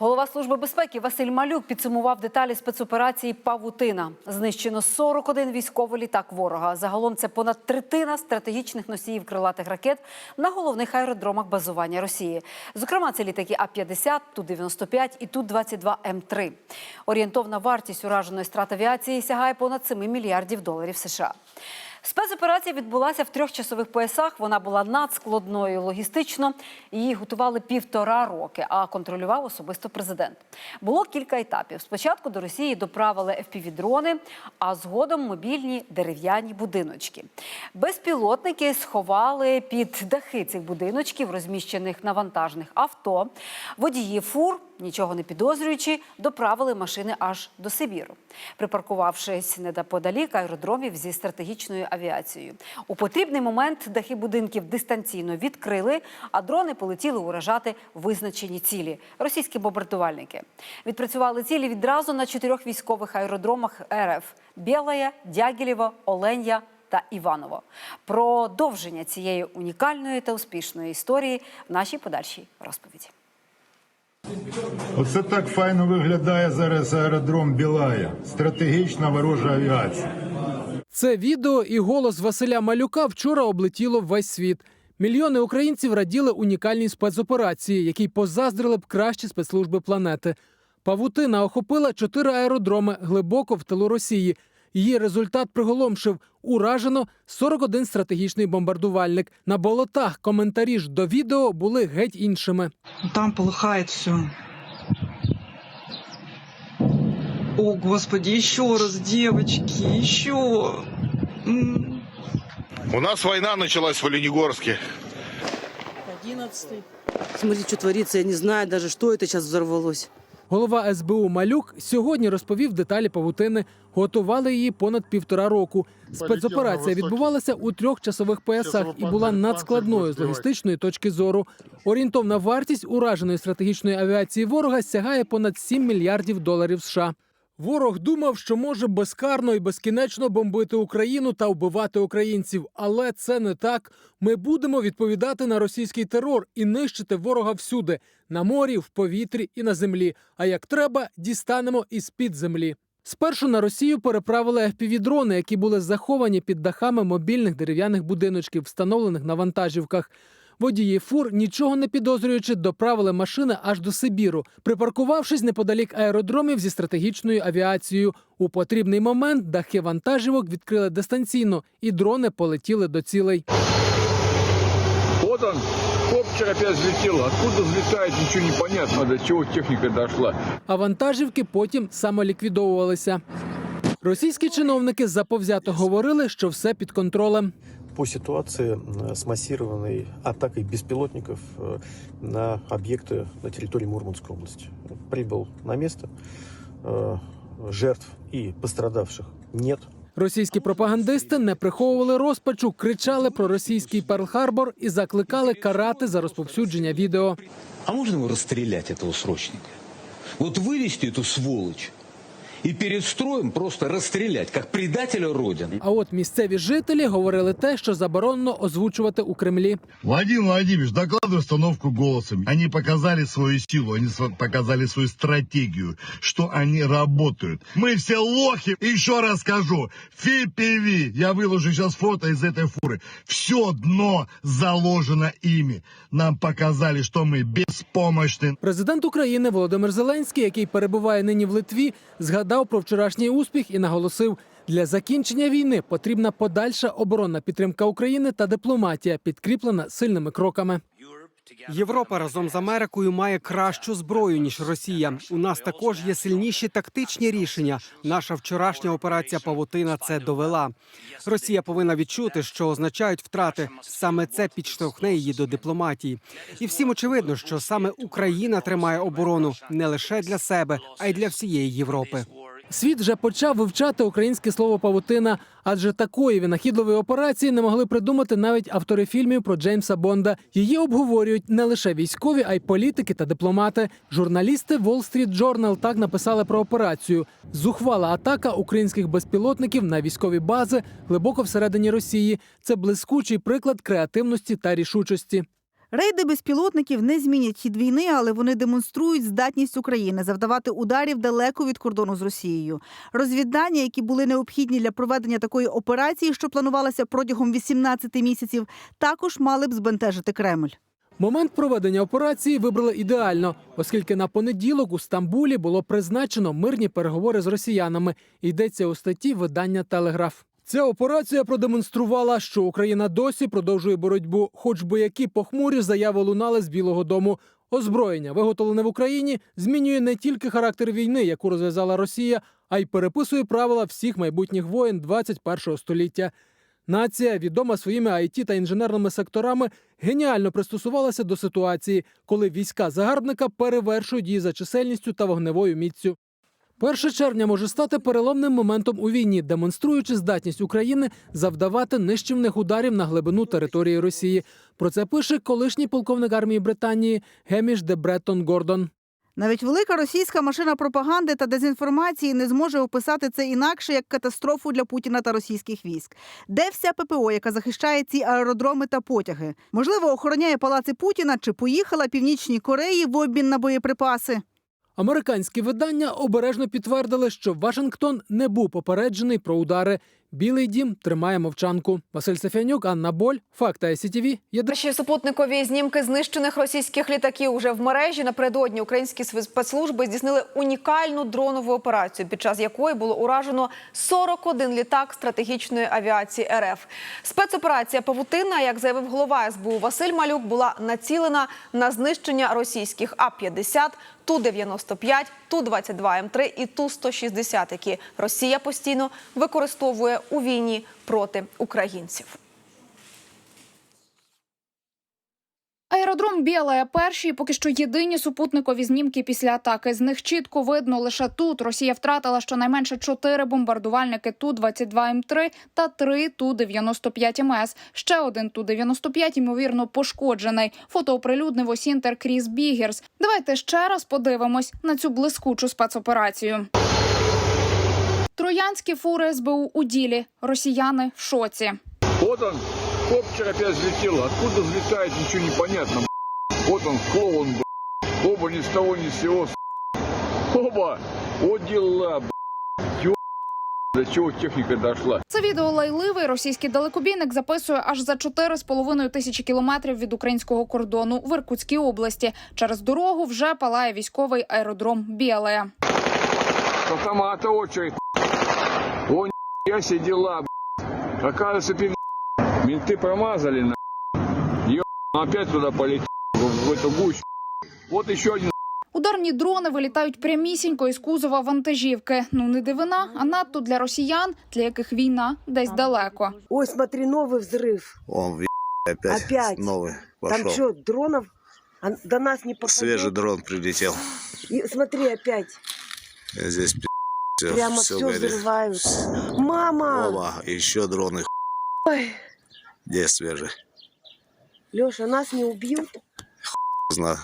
Голова служби безпеки Василь Малюк підсумував деталі спецоперації Павутина. Знищено 41 військовий літак ворога. Загалом це понад третина стратегічних носіїв крилатих ракет на головних аеродромах базування Росії. Зокрема, це літаки А-50, Ту-95 і Ту-22 М3. Орієнтовна вартість ураженої страт авіації сягає понад 7 мільярдів доларів США. Спецоперація відбулася в трьох часових поясах. Вона була надскладною логістично. Її готували півтора роки, а контролював особисто президент. Було кілька етапів. Спочатку до Росії доправили FPV-дрони, а згодом мобільні дерев'яні будиночки. Безпілотники сховали під дахи цих будиночків, розміщених на вантажних авто. Водії фур нічого не підозрюючи, доправили машини аж до Сибіру, припаркувавшись недоподалік аеродромів зі стратегічною авіацією. У потрібний момент дахи будинків дистанційно відкрили, а дрони полетіли уражати визначені цілі російські бомбардувальники. Відпрацювали цілі відразу на чотирьох військових аеродромах РФ: Білая, Дягілєво, Оленя. Та Іваново продовження цієї унікальної та успішної історії в нашій подальшій розповіді. Оце так файно виглядає зараз аеродром Білая. Стратегічна ворожа авіація. Це відео і голос Василя Малюка вчора облетіло весь світ. Мільйони українців раділи унікальній спецоперації, якій позаздрили б кращі спецслужби планети. Павутина охопила чотири аеродроми глибоко в тилу Росії. Її результат приголомшив уражено 41 стратегічний бомбардувальник. На болотах коментарі ж до відео були геть іншими. Там полыхает все. О, Господи, еще раз, девочки, еще. М. У нас война началась в Оленегорске. Смотри, что творится, я не знаю даже, что это сейчас взорвалось. Голова СБУ Малюк сьогодні розповів деталі павутини. Готували її понад півтора року. Спецоперація відбувалася у трьох часових поясах і була надскладною з логістичної точки зору. Орієнтовна вартість ураженої стратегічної авіації ворога сягає понад 7 мільярдів доларів США. Ворог думав, що може безкарно і безкінечно бомбити Україну та вбивати українців, але це не так. Ми будемо відповідати на російський терор і нищити ворога всюди на морі, в повітрі і на землі. А як треба, дістанемо із під землі. Спершу на Росію переправили FPV-дрони, які були заховані під дахами мобільних дерев'яних будиночків, встановлених на вантажівках. Водії фур, нічого не підозрюючи, доправили машини аж до Сибіру, припаркувавшись неподалік аеродромів зі стратегічною авіацією. У потрібний момент дахи вантажівок відкрили дистанційно, і дрони полетіли до цілей. Вот он, коптер опять взлетел. Откуда взлетает, ничего не понятно, до чего техника дошла. а вантажівки потім самоліквідовувалися. Російські чиновники заповзято говорили, що все під контролем по ситуации э, с массированной атакой беспилотников э, на объекты на территории Мурманской области. Прибыл на место, э, жертв и пострадавших нет. Російські пропагандисти не приховували розпачу, кричали про російський Перл-Харбор і закликали карати за розповсюдження відео. А можно его расстрелять, этого срочника? Вот вывести эту сволочь и перед строем просто расстрелять, как предателя Родины. А от місцеві жителі говорили те, що заборонено озвучувати у Кремлі. Владимир Владимирович, докладывай установку голосом. Они показали свою силу, они сво- показали свою стратегию, что они работают. Мы все лохи. И еще раз скажу, FPV, я выложу сейчас фото из этой фуры. Все дно заложено ими. Нам показали, что мы беспомощны. Президент України Володимир Зеленський, який перебуває нині в Литві, згадав про вчорашній успіх і наголосив: для закінчення війни потрібна подальша оборонна підтримка України та дипломатія, підкріплена сильними кроками. Європа разом з Америкою має кращу зброю ніж Росія. У нас також є сильніші тактичні рішення. Наша вчорашня операція Павутина це довела. Росія повинна відчути, що означають втрати. Саме це підштовхне її до дипломатії. І всім очевидно, що саме Україна тримає оборону не лише для себе, а й для всієї Європи. Світ вже почав вивчати українське слово павутина, адже такої винахідливої операції не могли придумати навіть автори фільмів про Джеймса Бонда. Її обговорюють не лише військові, а й політики та дипломати. Журналісти Wall Street Journal так написали про операцію: зухвала атака українських безпілотників на військові бази глибоко всередині Росії. Це блискучий приклад креативності та рішучості. Рейди безпілотників не змінять хід війни, але вони демонструють здатність України завдавати ударів далеко від кордону з Росією. Розвіддання, які були необхідні для проведення такої операції, що планувалася протягом 18 місяців, також мали б збентежити Кремль. Момент проведення операції вибрали ідеально, оскільки на понеділок у Стамбулі було призначено мирні переговори з росіянами. Йдеться у статті видання Телеграф. Ця операція продемонструвала, що Україна досі продовжує боротьбу, хоч би які похмурі заяви лунали з Білого Дому. Озброєння, виготовлене в Україні, змінює не тільки характер війни, яку розв'язала Росія, а й переписує правила всіх майбутніх воєн 21-го століття. Нація, відома своїми IT та інженерними секторами, геніально пристосувалася до ситуації, коли війська загарбника перевершують її за чисельністю та вогневою міццю. 1 червня може стати переломним моментом у війні, демонструючи здатність України завдавати нищівних ударів на глибину території Росії. Про це пише колишній полковник армії Британії Геміш де Бреттон Гордон. Навіть велика російська машина пропаганди та дезінформації не зможе описати це інакше як катастрофу для Путіна та російських військ. Де вся ППО, яка захищає ці аеродроми та потяги? Можливо, охороняє палаци Путіна чи поїхала Північній Кореї в обмін на боєприпаси? Американські видання обережно підтвердили, що Вашингтон не був попереджений про удари. Білий дім тримає мовчанку. Василь Сафянюк, Анна Боль, Факта СІТВ. Єдине. Супутникові знімки знищених російських літаків уже в мережі. Напередодні українські спецслужби здійснили унікальну дронову операцію, під час якої було уражено 41 літак стратегічної авіації РФ. Спецоперація Павутина, як заявив голова СБУ Василь Малюк, була націлена на знищення російських А-50, Ту-95, Ту-22М3 і Ту-160, які Росія постійно використовує у війні проти українців. Аеродром Білая перші, поки що єдині супутникові знімки після атаки. З них чітко видно лише тут. Росія втратила щонайменше чотири бомбардувальники ту 22 м 3 та три ту 95 МС. Ще один ту 95 ймовірно пошкоджений. Фото оприлюднив Осінтер Кріс Бігерс. Давайте ще раз подивимось на цю блискучу спецоперацію. Троянські фури СБУ у ділі. Росіяни в шоці. Вот он, коптер опять взлетел. Откуда взлетает, ничего не понятно. Вот он, клоун. Оба ни с того, ни с сего. с***. Оба. Вот дела, До чего техника дошла. Це відео лайливий російський далекобійник записує аж за 4,5 тисячі кілометрів від українського кордону в Іркутській області. Через дорогу вже палає військовий аеродром Білая. С автомата очередь. О, я себе дела, б***ь. Оказывается, пи***, менты промазали, на. Ё, опять туда полетел, в, в эту гущу. Вот еще один Ударні дрони вилітають прямісінько із кузова вантажівки. Ну не дивина, а надто для росіян, для яких війна десь далеко. Ой, смотри, новый взрыв. Он опять, Опять? новый Там пошел. что, дронов А до нас не попадет? Свежий дрон прилетел. И смотри, опять. Здесь все, Прямо все, взрывают. Мама! Опа, еще дроны. Ой, Где свежий? Леша, нас не убьют? Знаю.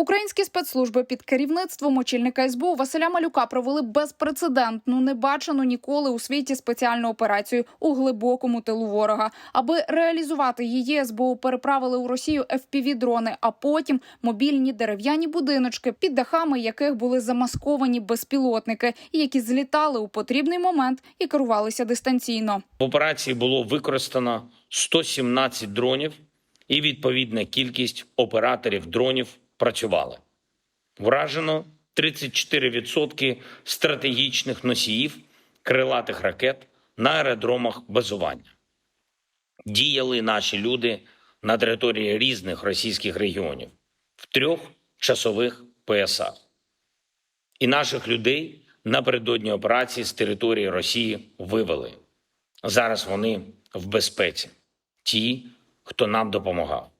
Українські спецслужби під керівництвом очільника СБУ Василя Малюка провели безпрецедентну, небачену ніколи у світі спеціальну операцію у глибокому тилу ворога. Аби реалізувати її, СБУ переправили у Росію fpv дрони, а потім мобільні дерев'яні будиночки, під дахами яких були замасковані безпілотники, які злітали у потрібний момент і керувалися дистанційно. В операції було використано 117 дронів, і відповідна кількість операторів дронів працювали. Вражено 34% стратегічних носіїв крилатих ракет на аеродромах базування. Діяли наші люди на території різних російських регіонів в трьох часових поясах. І наших людей напередодні операції з території Росії вивели. Зараз вони в безпеці. Ті, хто нам допомагав.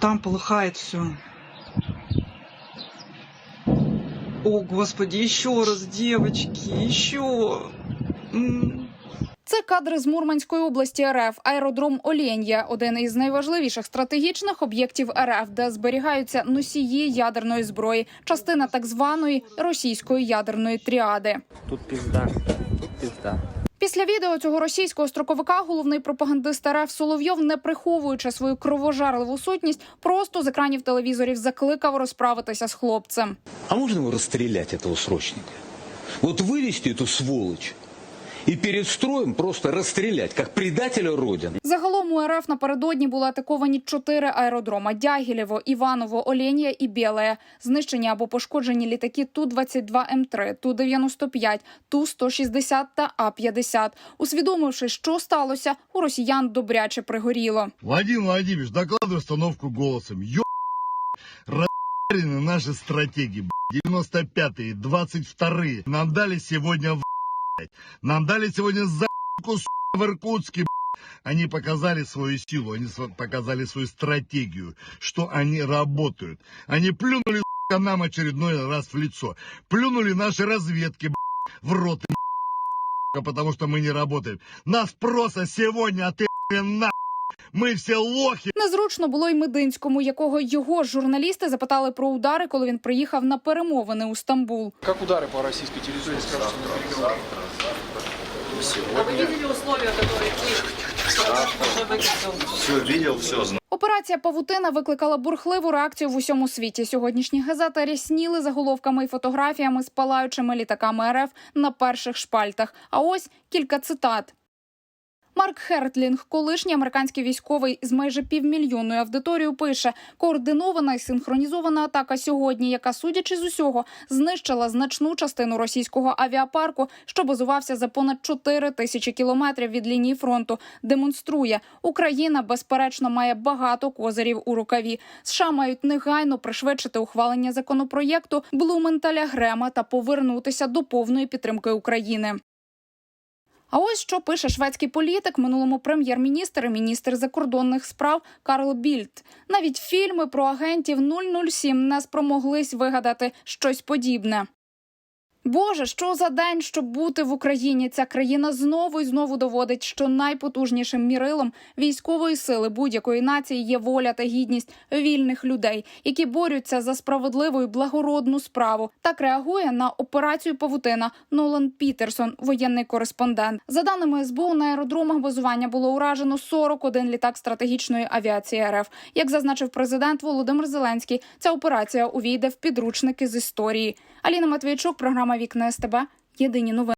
Там полыхает все. О, Господи, еще раз, девочки, еще. Це кадри з Мурманської області РФ, аеродром Олєн'я – один із найважливіших стратегічних об'єктів РФ, де зберігаються носії ядерної зброї, частина так званої російської ядерної тріади. Тут пізда, тут пизда. Після відео цього російського строковика головний пропагандист РФ Соловйов, не приховуючи свою кровожарливу сутність, просто з екранів телевізорів закликав розправитися з хлопцем. А можно его расстрелять, этого срочника? Вот вывести эту сволочь и перед строем просто расстрелять, как предателя Родины. Загалом у РФ напередодні були атаковані чотири аеродрома: Дягілєво, Іваново, Оленія і Білеє. Знищені або пошкоджені літаки Ту-22М3, Ту-95, Ту-160 та А-50. Усвідомивши, що сталося, у росіян добряче пригоріло. Владимир Владимирович, докладывай установку голосом. Ё... Рарены наши стратегии, б***ь. 95-е, 22-е. Нам дали сегодня в б***ь. Нам дали сегодня за в Иркутске. Они показали свою силу, они показали свою стратегию, что они работают. Они плюнули нам очередной раз в лицо. Плюнули наши разведки в рот, потому что мы не работаем. Нас просто сегодня ты на ми всі лохи. Незручно було й Мединському, якого його журналісти запитали про удари, коли він приїхав на перемовини у Стамбул. Как удары по переговорах? Все видел, все знал. Операція Павутина викликала бурхливу реакцію в усьому світі. Сьогоднішні газети рясніли заголовками і фотографіями з палаючими літаками РФ на перших шпальтах. А ось кілька цитат. Марк Хертлінг, колишній американський військовий з майже півмільйонною аудиторією, пише: координована і синхронізована атака сьогодні, яка, судячи з усього, знищила значну частину російського авіапарку, що базувався за понад 4 тисячі кілометрів від лінії фронту. Демонструє, Україна безперечно має багато козирів у рукаві. США мають негайно пришвидшити ухвалення законопроєкту Блументаля Грема та повернутися до повної підтримки України. А ось що пише шведський політик, минулому прем'єр-міністр і міністр закордонних справ Карл Більд. Навіть фільми про агентів 007 не спромоглись вигадати щось подібне. Боже, що за день, щоб бути в Україні? Ця країна знову і знову доводить, що найпотужнішим мірилом військової сили будь-якої нації є воля та гідність вільних людей, які борються за справедливу і благородну справу. Так реагує на операцію Павутина Нолан Пітерсон, воєнний кореспондент. За даними СБУ, на аеродромах базування було уражено 41 літак стратегічної авіації РФ. Як зазначив президент Володимир Зеленський, ця операція увійде в підручники з історії. Аліна Матвійчук, програма Вікна СТБ. Єдині новини.